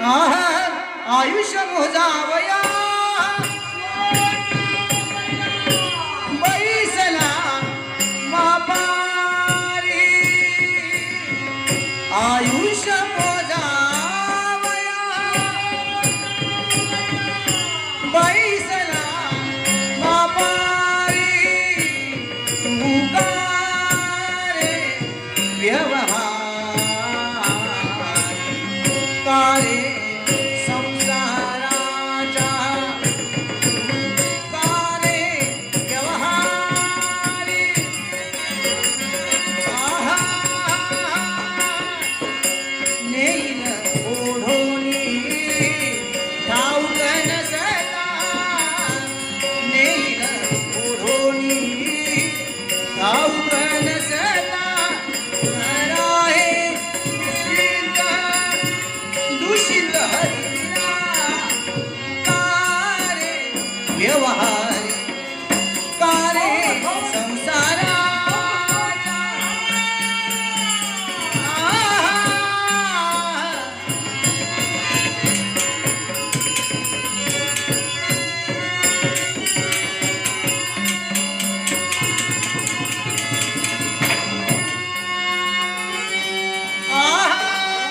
आहा, आयुष्य मोजावया. बैसला मापारी आयुष्य मोजावया. बैसला संसारे संसाराच्या વ્યવહાર. કારે સમ